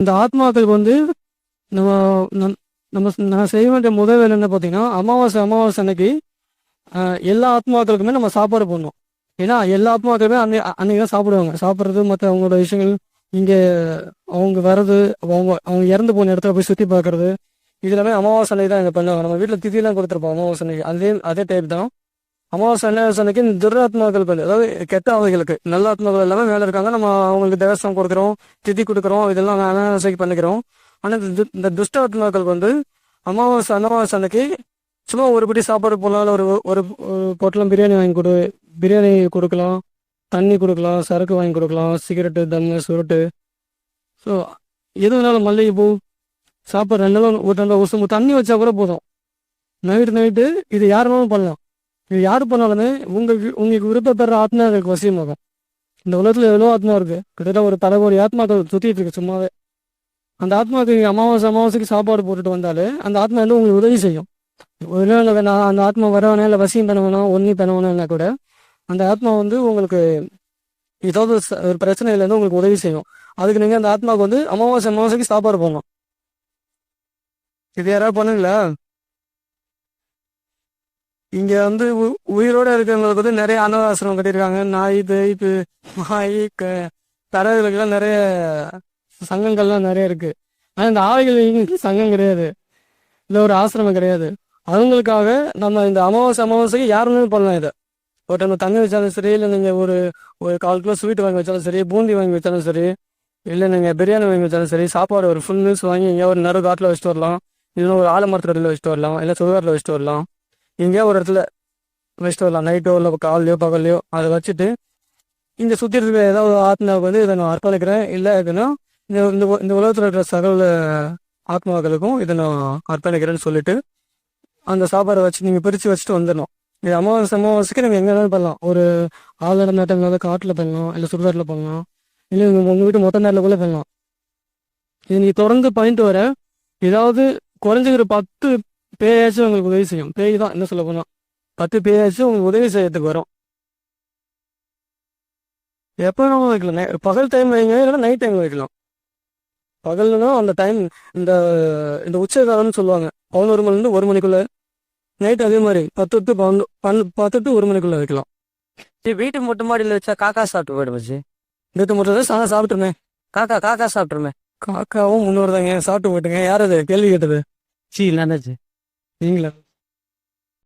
இந்த ஆத்மாக்களுக்கு வந்து நம்ம நம்- நம்ம நான் செய்ய வேண்டிய முதல் வேலை என்ன பார்த்தீங்கன்னா அமாவாசை அமாவாசை அன்னைக்கு எல்லா ஆத்மாக்களுக்குமே நம்ம சாப்பாடு போடணும். ஏன்னா எல்லா ஆத்மாக்களுமே அன்னை அன்னைக்கு தான் சாப்பிடுவாங்க. சாப்பிட்றது மற்ற அவங்களோட விஷயங்கள் இங்கே அவங்க வர்றது அவங்க அவங்க இறந்து போன இடத்துல போய் சுற்றி பார்க்கறது இது எல்லாமே அமாவாசை அன்னைக்கு தான் இங்கே பண்ணுவாங்க. நம்ம வீட்டில் திதியெல்லாம் கொடுத்துருப்போம் அமாவாசை அன்னைக்கு. அதே அதே டைப் தான். அமாவாசை அமாவாசை அன்னைக்கு இந்த துராத்மாக்களுக்கு வந்து அதாவது கெட்ட ஆவிகளுக்கு நல்ல ஆத்மாக்கள் எல்லாமே மேலே இருக்காங்க. நம்ம அவங்களுக்கு தேவஸ்தானம் கொடுக்குறோம் திதி கொடுக்குறோம் இதெல்லாம் அனாவசியம் பண்ணிக்கிறோம். ஆனால் இந்த து- இந்த துஷ்ட ஆத்மாக்களுக்கு வந்து அமாவாசை அமாவாசை அன்னைக்கு சும்மா ஒரு படி சாப்பாடு போடலாம் ஒரு ஒரு ஒரு பொட்டலம் பிரியாணி வாங்கி கொடு பிரியாணி கொடுக்கலாம் தண்ணி கொடுக்கலாம் சரக்கு வாங்கி கொடுக்கலாம் சிகரெட்டு தம்மு சுருட்டு. ஸோ எது வேணாலும் மல்லிகைப்பூ சாப்பாடு ரெண்டு நாளும் ஒரு ரெண்டு உசு தண்ணி வச்சா கூட போதும். நைட்டு நைட்டு இது யார் வேணாலும் பண்ணலாம். இது யார் பண்ணாலுமே உங்களுக்கு உங்களுக்கு விருப்பப்படுற ஆத்மா எனக்கு வசியமாகும். இந்த உலகத்தில் எவ்வளோ ஆத்மா இருக்கு? கிட்டத்தட்ட ஒரு தலைவரி ஆத்மாக்கள் சுற்றிட்டு இருக்கு சும்மாவே. அந்த ஆத்மாவுக்கு நீங்கள் அமாவாசை அமாவாசைக்கு சாப்பாடு போட்டுட்டு வந்தாலே அந்த ஆத்மா வந்து உங்களுக்கு உதவி செய்யும். ஒரு நான் அந்த ஆத்மா வரவனே இல்லை வசியம் பண்ண வேணாம் ஒன்றி பண்ணவனா கூட அந்த ஆத்மா வந்து உங்களுக்கு ஏதாவது ஒரு பிரச்சனையிலேருந்து உங்களுக்கு உதவி செய்யும். அதுக்கு நீங்கள் அந்த ஆத்மாவுக்கு வந்து அமாவாசை அமாவாசைக்கு சாப்பாடு போடணும். இது யாராவது பண்ணுங்களா? இங்க வந்து உ- உயிரோட இருக்கிறவங்களுக்கு வந்து நிறைய அனாதாசிரமம் கட்டியிருக்காங்க. நாய் பேய் மாய் க- தரகுகளுக்கெல்லாம் நிறைய சங்கங்கள்லாம் நிறைய இருக்கு. ஆனா இந்த ஆவிகளுக்கு சங்கம் கிடையாது. இல்ல ஒரு ஆசிரமம் கிடையாது. அவங்களுக்காக நம்ம இந்த அமாவாசை அமாவாசைக்கு யாருமே பண்ணலாம் இதை. ஒரு டைம் தண்ணி வச்சாலும் சரி இல்லை நீங்கள் ஒரு ஒரு கால் கிலோ ஸ்வீட் வாங்கி வச்சாலும் சரி பூந்தி வாங்கி வச்சாலும் சரி இல்லை நீங்கள் பிரியாணி வாங்கி வச்சாலும் சரி சாப்பாடு ஒரு ஃபுல் மீல்ஸ் வாங்கி எங்கேயா ஒரு நடு காட்டில் வச்சுட்டு வரலாம். இல்லைன்னா ஒரு ஆலமரத்தில் வச்சுட்டு வரலாம். இல்லை சுடுகாட்டில் வச்சுட்டு வரலாம். எங்கேயோ ஒரு இடத்துல வச்சுட்டு வரலாம். நைட்டோ இல்லை காலையோ பகல்லையோ அதை வச்சுட்டு இந்த சுற்றி இருக்கிற ஏதாவது ஆத்மாவுக்கு வந்து இதை நான் அர்ப்பணிக்கிறேன். இல்லை இதுன்னா இந்த இந்த இந்த உலகத்தில் இருக்கிற சகல ஆத்மாக்களுக்கும் இதை நான் அர்ப்பணிக்கிறேன்னு சொல்லிட்டு அந்த சாப்பாடை வச்சு நீங்கள் பிரித்து வச்சுட்டு வந்துடணும். இது அமாவாசை அமாவாசைக்கு நீங்கள் எங்கே வேணாலும் பண்ணலாம். ஒரு ஆளுநர் நேரத்தில் காட்டில் பண்ணலாம் இல்லை சுடுகாட்டில் பண்ணலாம் இல்லை உங்கள் வீட்டு மொத்த நேரில் கூட பண்ணலாம். இது நீ தொடர்ந்து பண்ணிட்டு வர ஏதாவது குறைஞ்சிக்கிற பத்து பேயாச்சும் உங்களுக்கு உதவி செய்யும் பேய் தான் என்ன சொல்ல போனால் பத்து பேயாச்சும் உங்களுக்கு உதவி செய்யறதுக்கு வரும் எப்போ வேணாலும் வைக்கலாம் பகல் டைம் வைங்க இல்லைன்னா நைட் டைம் வைக்கலாம் பகல்னா அந்த டைம் இந்த இந்த உச்ச காலம்னு சொல்லுவாங்க. பதினோரு மணிலேருந்து ஒரு மணிக்குள்ள நைட் அதே மாதிரி பத்து டு பன்னெண்டு பன் பத்து டு ஒரு மணிக்குள்ள வைக்கலாம் இது வீட்டு மொட்டை மாடியில் வச்சா காக்கா சாப்பிட்டு போயிடும் மச்சி நேற்று மட்டும் தான் சாதம் சாப்பிட்டுருமே. காக்கா காக்கா சாப்பிட்ருமே காக்காவும் முன்னோர் தாங்க. சாப்பிட்டு போட்டுங்க யார் அது? கேள்வி கேட்டது. சி என்னாச்சு நீங்களா